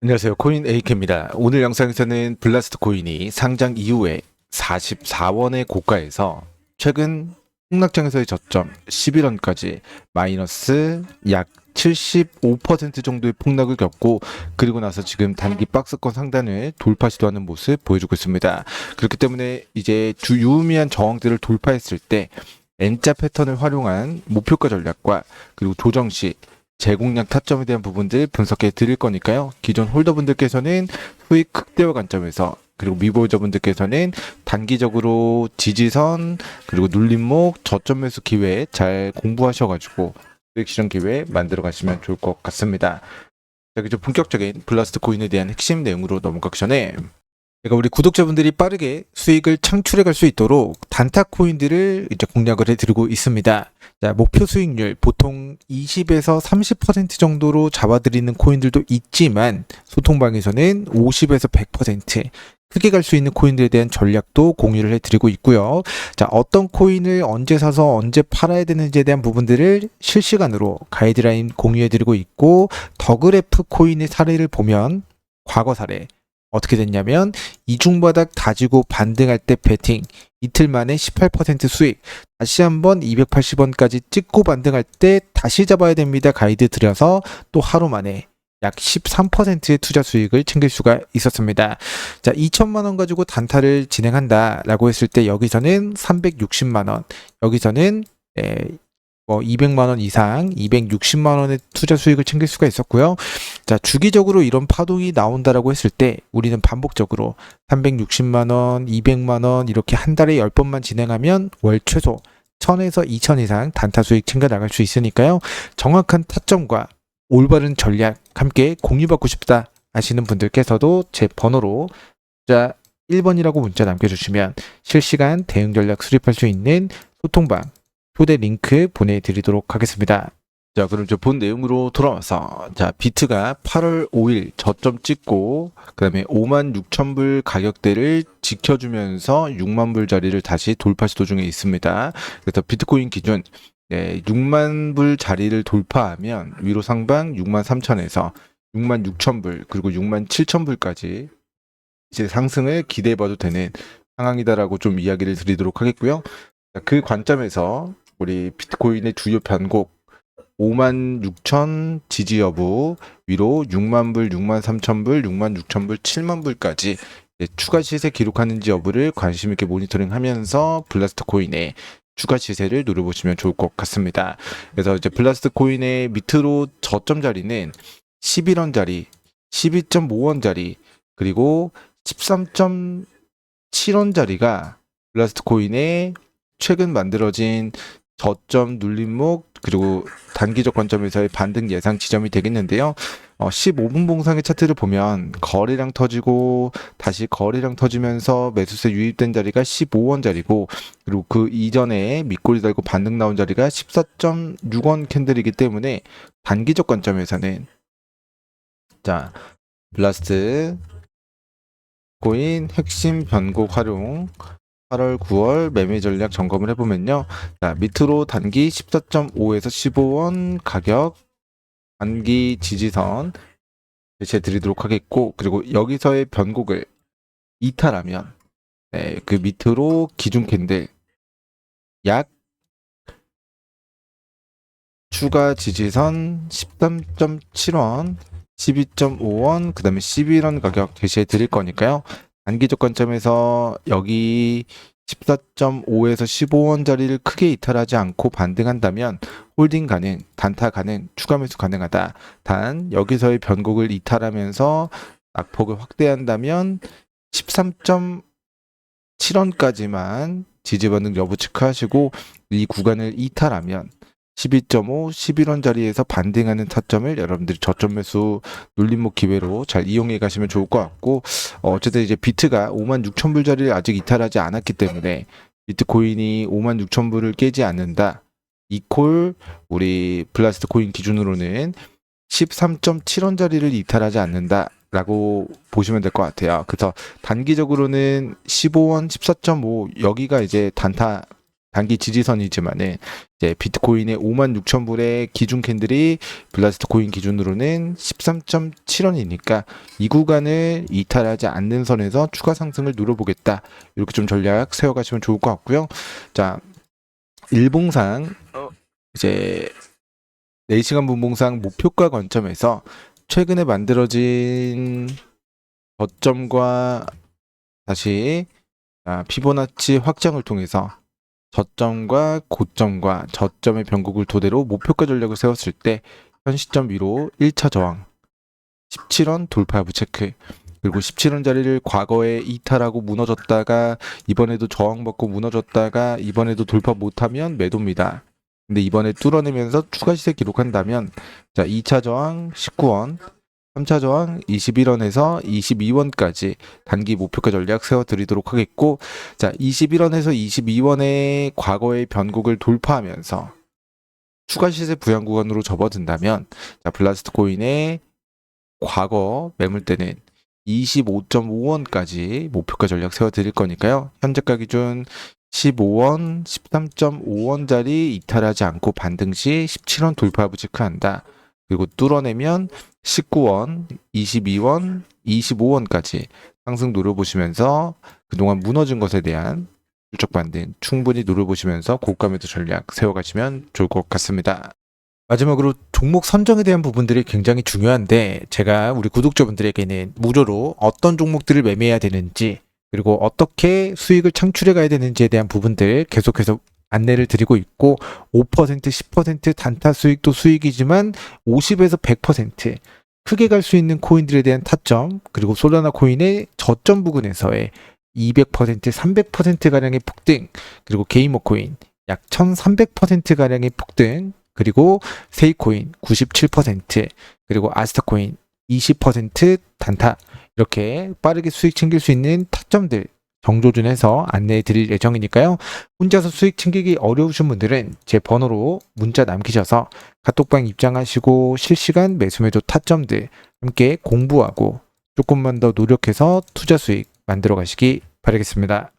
안녕하세요. 코인 에이크입니다. 오늘 영상에서는 블라스트 코인이 상장 이후에 44원의 고가에서 최근 폭락장에서의 저점 11원까지 마이너스 약 75% 정도의 폭락을 겪고 그리고 나서 지금 단기 박스권 상단을 돌파 시도하는 모습 보여주고 있습니다. 그렇기 때문에 이제 주 유의미한 저항들을 돌파했을 때 N자 패턴을 활용한 목표가 전략과 그리고 조정 시 제공량 타점에 대한 부분들 분석해 드릴 거니까요. 기존 홀더분들께서는 수익 극대화 관점에서 그리고 미보유저분들께서는 단기적으로 지지선 그리고 눌림목 저점 매수 기회 잘 공부하셔가지고 수익 실현 기회 만들어 가시면 좋을 것 같습니다. 자, 이제 본격적인 블라스트 코인에 대한 핵심 내용으로 넘어가기 전에 제가 우리 구독자분들이 빠르게 수익을 창출해 갈 수 있도록 단타 코인들을 이제 공략을 해드리고 있습니다. 자, 목표 수익률 보통 20에서 30% 정도로 잡아드리는 코인들도 있지만 소통방에서는 50에서 100% 크게 갈 수 있는 코인들에 대한 전략도 공유를 해드리고 있고요. 자, 어떤 코인을 언제 사서 언제 팔아야 되는지에 대한 부분들을 실시간으로 가이드라인 공유해드리고 있고 더그래프 코인의 사례를 보면 과거 사례 어떻게 됐냐면 이중바닥 다지고 반등할 때 베팅 이틀 만에 18% 수익 다시 한번 280원까지 찍고 반등할 때 다시 잡아야 됩니다 가이드 드려서 또 하루 만에 약 13%의 투자 수익을 챙길 수가 있었습니다. 자, 2천만 원 가지고 단타를 진행한다라고 했을 때 여기서는 360만 원, 여기서는 에, 뭐 200만 원 이상, 260만 원의 투자 수익을 챙길 수가 있었고요. 자, 주기적으로 이런 파동이 나온다라고 했을 때 우리는 반복적으로 360만 원, 200만 원 이렇게 한 달에 10번만 진행하면 월 최소 1000에서 2000 이상 단타 수익 챙겨 나갈 수 있으니까요. 정확한 타점과 올바른 전략 함께 공유받고 싶다 하시는 분들께서도 제 번호로 자 1번이라고 문자 남겨주시면 실시간 대응 전략 수립할 수 있는 소통방 초대 링크 보내드리도록 하겠습니다. 자, 그럼 이제 본 내용으로 돌아와서 자 비트가 8월 5일 저점 찍고 그 다음에 5만 6천 불 가격대를 지켜주면서 6만 불 자리를 다시 돌파 시도 중에 있습니다. 그래서 비트코인 기준 네, 6만 불 자리를 돌파하면 위로 상방 6만 3천에서 6만 6천 불 그리고 6만 7천 불까지 이제 상승을 기대해봐도 되는 상황이다라고 좀 이야기를 드리도록 하겠고요. 자, 그 관점에서 우리 비트코인의 주요 변곡 5만 6천 지지 여부 위로 6만 불, 6만 3천 불, 6만 6천 불, 7만 불까지 추가 시세 기록하는지 여부를 관심 있게 모니터링하면서 블라스트 코인의 추가 시세를 노려보시면 좋을 것 같습니다. 그래서 이제 블라스트 코인의 밑으로 저점 자리는 11원 자리, 12.5원 자리, 그리고 13.7원 자리가 블라스트 코인의 최근 만들어진 저점 눌림목 그리고 단기적 관점에서의 반등 예상 지점이 되겠는데요. 어, 15분 봉상의 차트를 보면 거래량 터지고 다시 거래량 터지면서 매수세 유입된 자리가 15원 자리고 그리고 그 이전에 밑꼬리 달고 반등 나온 자리가 14.6원 캔들이기 때문에 단기적 관점에서는 자 블라스트 코인 핵심 변곡 활용 8월, 9월 매매 전략 점검을 해보면요. 자, 밑으로 단기 14.5에서 15원 가격 단기 지지선 제시해 드리도록 하겠고, 그리고 여기서의 변곡을 이탈하면, 네, 그 밑으로 기준 캔들 약 추가 지지선 13.7원, 12.5원, 그 다음에 11원 가격 제시해 드릴 거니까요. 단기적 관점에서 여기 14.5에서 15원 자리를 크게 이탈하지 않고 반등한다면 홀딩 가능, 단타 가능, 추가 매수 가능하다. 단 여기서의 변곡을 이탈하면서 낙폭을 확대한다면 13.7원까지만 지지 반등 여부 체크하시고 이 구간을 이탈하면 12.5, 11원 자리에서 반등하는 타점을 여러분들이 저점 매수 눌림목 기회로 잘 이용해 가시면 좋을 것 같고 어, 어쨌든 이제 비트가 5만 6천 불 자리를 아직 이탈하지 않았기 때문에 비트코인이 5만 6천 불을 깨지 않는다. 이콜 우리 블라스트 코인 기준으로는 13.7원 자리를 이탈하지 않는다 라고 보시면 될 것 같아요. 그래서 단기적으로는 15원, 14.5 여기가 이제 단타 단기 지지선이지만은 이제 비트코인의 5만 6천 불의 기준 캔들이 블라스트 코인 기준으로는 13.7원이니까 이 구간을 이탈하지 않는 선에서 추가 상승을 누려보겠다. 이렇게 좀 전략 세워가시면 좋을 것 같고요. 자, 일봉상 이제 4시간 분봉상 목표가 관점에서 최근에 만들어진 저점과 다시 아, 피보나치 확장을 통해서 저점과 고점과 저점의 변곡을 토대로 목표가 전략을 세웠을 때 현 시점 위로 1차 저항 17원 돌파 여부 체크 그리고 17원짜리를 과거에 이탈하고 무너졌다가 이번에도 저항받고 무너졌다가 이번에도 돌파 못하면 매도입니다. 근데 이번에 뚫어내면서 추가 시세 기록한다면 자 2차 저항 19원 3차 저항 21원에서 22원까지 단기 목표가 전략 세워드리도록 하겠고 자 21원에서 22원의 과거의 변곡을 돌파하면서 추가 시세 부양 구간으로 접어든다면 자 블라스트 코인의 과거 매물대는 25.5원까지 목표가 전략 세워드릴 거니까요. 현재가 기준 15원, 13.5원짜리 이탈하지 않고 반등 시 17원 돌파 여부 체크한다. 그리고 뚫어내면 19원, 22원, 25원까지 상승 노려보시면서 그동안 무너진 것에 대한 실적 반등 충분히 노려보시면서 고가 매도 전략 세워가시면 좋을 것 같습니다. 마지막으로 종목 선정에 대한 부분들이 굉장히 중요한데 제가 우리 구독자분들에게는 무료로 어떤 종목들을 매매해야 되는지 그리고 어떻게 수익을 창출해 가야 되는지에 대한 부분들 계속해서 안내를 드리고 있고 5% 10% 단타 수익도 수익이지만 50에서 100% 크게 갈 수 있는 코인들에 대한 타점 그리고 솔라나 코인의 저점 부근에서의 200% 300% 가량의 폭등 그리고 게이머 코인 약 1300% 가량의 폭등 그리고 세이코인 97% 그리고 아스타코인 20% 단타. 이렇게 빠르게 수익 챙길 수 있는 타점들 정조준해서 안내해 드릴 예정이니까요. 혼자서 수익 챙기기 어려우신 분들은 제 번호로 문자 남기셔서 카톡방 입장하시고 실시간 매수매도 타점들 함께 공부하고 조금만 더 노력해서 투자 수익 만들어 가시기 바라겠습니다.